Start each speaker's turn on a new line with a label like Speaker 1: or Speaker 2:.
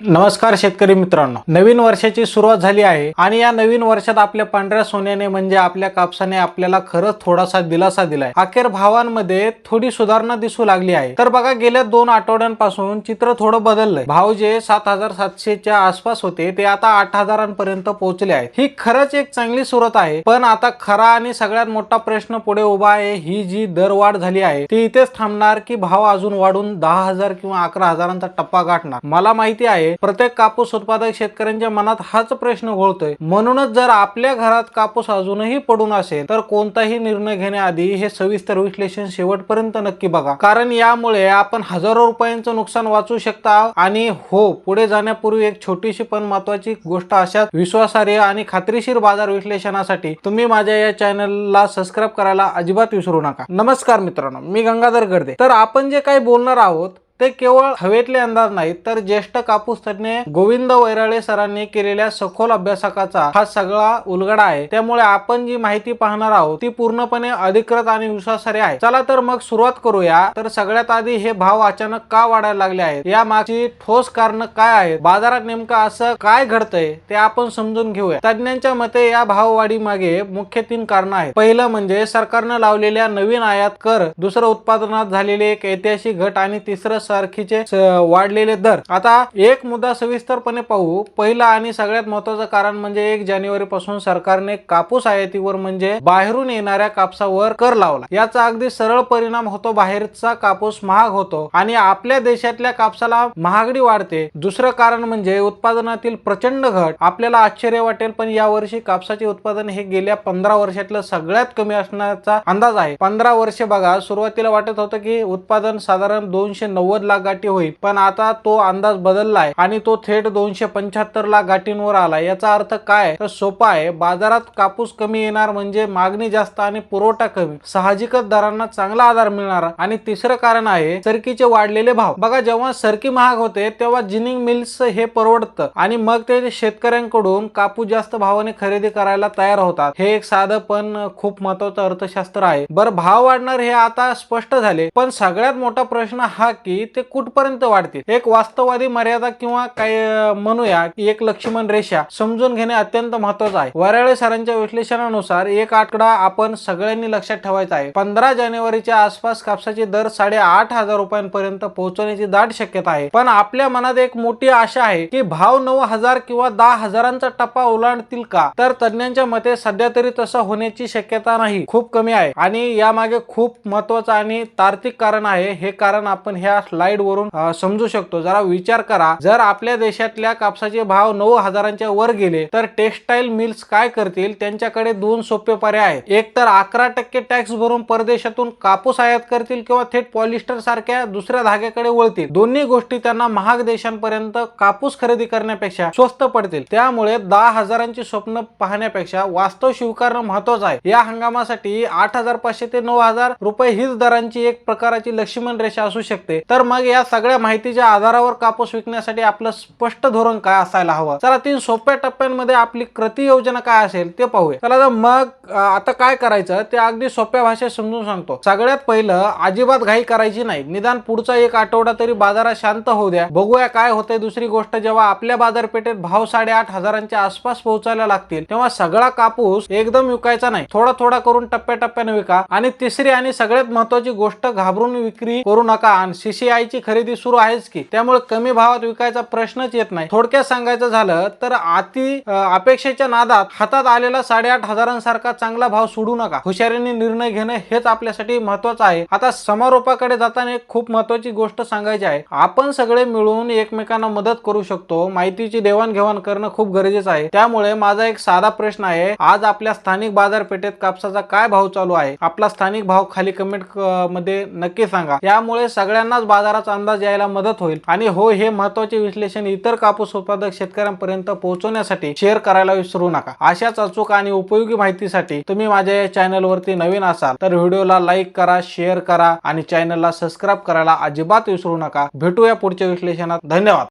Speaker 1: नमस्कार शेतकरी मित्रांनो. नवीन वर्षाची सुरुवात झाली आहे आणि या नवीन वर्षात आपल्या पांढऱ्या सोन्याने म्हणजे आपल्या कापसाने आपल्याला खरंच थोडासा दिलासा दिलाय. अखेर भावांमध्ये थोडी सुधारणा दिसू लागली आहे. तर बघा गेल्या दोन आठवड्यांपासून चित्र थोडं बदललंय. भाव जे सात हजार सातशेच्या आसपास होते. ते आता आठ हजारांपर्यंत पोहोचले आहेत. ही खरंच एक चांगली सुरत आहे. पण आता खरा आणि सगळ्यात मोठा प्रश्न पुढे उभा आहे. ही जी दरवाढ झाली आहे ती इथेच थांबणार की भाव अजून वाढून दहा हजार किंवा अकरा हजारांचा टप्पा गाठणार? मला माहिती आहे प्रत्येक कापूस उत्पादक शेतकऱ्यांच्या मनात हाच प्रश्न घोळतोय. म्हणूनच जर आपल्या घरात कापूस अजूनही पडून असेल तर कोणताही निर्णय घेण्याआधी हे सविस्तर विश्लेषण शेवटपर्यंत नक्की बघा. कारण यामुळे आपण हजारो रुपयांचं नुकसान वाचू शकता आणि हो पुढे जाण्यापूर्वी एक छोटीशी पण महत्वाची गोष्ट अशा विश्वासार्ह आणि खात्रीशीर बाजार विश्लेषणासाठी तुम्ही माझ्या या चॅनलला सबस्क्राईब करायला अजिबात विसरू नका. नमस्कार मित्रांनो मी गंगाधर गर्दे. तर आपण जे काही बोलणार आहोत ते केवळ हवेतले अंदाज नाहीत तर ज्येष्ठ कापूस तज्ज्ञ गोविंद वैराळे सरांनी केलेल्या सखोल अभ्यासकाचा हा सगळा उलगडा आहे. त्यामुळे आपण जी माहिती पाहणार आहोत ती पूर्णपणे अधिकृत आणि विश्वासार्ह आहे. चला तर मग सुरुवात करूया. तर सगळ्यात आधी हे भाव अचानक का वाढायला लागले आहेत? या मागची ठोस कारण काय आहेत? बाजारात नेमकं असं काय घडतंय ते आपण समजून घेऊया. तज्ज्ञांच्या मते या भाववाढी मागे मुख्य तीन कारण आहेत. पहिलं म्हणजे सरकारनं लावलेल्या नवीन आयात कर दुसरं उत्पादनात झालेले एक ऐतिहासिक घट आणि तिसरं सारखीचे वाढलेले दर. आता एक मुद्दा सविस्तरपणे पाहू. पहिला आणि सगळ्यात महत्वाचं कारण म्हणजे एक जानेवारी पासून सरकारने कापूस आयातीवर म्हणजे बाहेरून येणाऱ्या कापसावर कर लावला. याचा अगदी सरळ परिणाम होतो बाहेरचा कापूस महाग होतो आणि आपल्या देशातल्या कापसाला महागडी वाढते. दुसरं कारण म्हणजे उत्पादनातील प्रचंड घट. आपल्याला आश्चर्य वाटेल पण यावर्षी कापसाचे उत्पादन हे गेल्या पंधरा वर्षातलं सगळ्यात कमी असण्याचा अंदाज आहे. पंधरा वर्षे बघा सुरुवातीला वाटत होतं की उत्पादन साधारण दोनशे नव्वद लाख गाठी होईल. पण आता तो अंदाज बदललाय आणि तो थेट दोनशे पंच्याहत्तर लाख गाठींवर आला याचा अर्थ काय? तर सोपा आहे. बाजारात कापूस कमी येणार म्हणजे मागणी जास्त आणि पुरवठा कमी. साहजिकच दरांना चांगला आधार मिळणार. आणि तिसरं कारण आहे सरकीचे वाढलेले भाव. बघा जेव्हा सरकी महाग होते तेव्हा जिनिंग मिल्स हे परवडतं. आणि मग ते शेतकऱ्यांकडून कापूस जास्त भावाने खरेदी करायला तयार होतात. हे एक साधं पण खूप महत्वाचं अर्थशास्त्र आहे. बरं भाव वाढणार हे आता स्पष्ट झाले. पण सगळ्यात मोठा प्रश्न हा की ते कुठपर्यंत वाढतील? एक वास्तववादी मर्यादा किंवा काय म्हणूया की एक लक्ष्मण रेषा समजून घेणे अत्यंत महत्वाचं आहे. वराळे सरांच्या विश्लेषणानुसार एक आकडा आपण सगळ्यांनी लक्षात ठेवायचा आहे. पंधरा जानेवारीच्या आसपास कापसाचे दर साडेआठ हजार रुपयांपर्यंत पोहोचण्याची दाट शक्यता आहे. पण आपल्या मनात एक मोठी आशा आहे की भाव नऊ हजार किंवा दहा हजारांचा टप्पा ओलांडतील का? तर तज्ञांच्या मते सध्या तरी तसं होण्याची शक्यता नाही. खूप कमी आहे. आणि यामागे खूप महत्वाचं आणि तार्किक कारण आहे. हे कारण आपण ह्या स्लाइड वरून समजू शकतो. जरा विचार करा. जर आपल्या देशातल्या कापसाचे भाव नऊ हजारांच्या वर गेले तर टेक्सटाईल मिल्स काय करतील? त्यांच्याकडे दोन सोपे पर्याय आहेत. एक तर अकरा टक्के टॅक्स भरून परदेशातून कापूस आयात करतील किंवा थेट पॉलिस्टर सारख्या दुसऱ्या धाग्याकडे वळतील. दोन्ही गोष्टी त्यांना महाग देशांपर्यंत कापूस खरेदी करण्यापेक्षा स्वस्त पडतील. त्यामुळे दहा हजारांची स्वप्न पाहण्यापेक्षा वास्तव स्वीकारणं महत्वाचं आहे. या हंगामासाठी आठ हजार पाचशे ते नऊ हजार रुपये हीच दरांची एक प्रकाराची लक्ष्मण रेषा असू शकते. तर मग या सगळ्या माहितीच्या आधारावर कापूस विकण्यासाठी आपलं स्पष्ट धोरण काय असायला हवं? चला तीन सोप्या टप्प्यांमध्ये आपली कृती योजना काय असेल ते पाहूया. चला तर मग आता काय करायचं ते अगदी सोप्या भाषेत समजून सांगतो. सगळ्यात पहिलं अजिबात घाई करायची नाही. निदान पुढचा एक आठवडा तरी बाजारात शांत होऊ द्या. बघूया काय होतंय दुसरी गोष्ट जेव्हा आपल्या बाजारपेठेत भाव साडेआठ हजारांच्या आसपास पोहोचायला लागतील तेव्हा सगळा कापूस एकदम विकायचा नाही. थोडा थोडा करून टप्प्याटप्प्याने विका. आणि तिसरी आणि सगळ्यात महत्वाची गोष्ट घाबरून विक्री करू नका. आणि सीसीआय ची खरेदी सुरू आहेच की. त्यामुळे कमी भावात विकायचा प्रश्नच येत नाही. थोडक्यात सांगायचं झालं तर अति अपेक्षेच्या नादात हातात आलेला साडेआठ हजारांसारखा चांगला भाव सोडू नका. हुशारीने निर्णय घेणं हेच आपल्यासाठी महत्वाचं आहे. आता समारोपाकडे जाताना एक खूप महत्वाची गोष्ट सांगायची आहे. आपण सगळे मिळून एकमेकांना मदत करू शकतो. माहितीची देवाणघेवाण करणं खूप गरजेचं आहे. त्यामुळे माझा एक साधा प्रश्न आहे आज आपल्या स्थानिक बाजारपेठेत कापसाचा काय भाव चालू आहे? आपला स्थानिक भाव खाली कमेंटमध्ये नक्की सांगा. यामुळे सगळ्यांनाच बाजाराचा अंदाज यायला मदत होईल. आणि हो हे महत्त्वाचे विश्लेषण इतर कापूस उत्पादक शेतकऱ्यांपर्यंत पोहोचवण्यासाठी शेअर करायला विसरू नका. अशाच अचूक आणि उपयोगी माहितीसाठी तुम्ही माझ्या या चॅनलवरती नवीन असाल तर व्हिडिओला लाईक करा शेअर करा आणि चॅनलला सबस्क्राईब करायला अजिबात विसरू नका. भेटूया पुढच्या विश्लेषणात. धन्यवाद.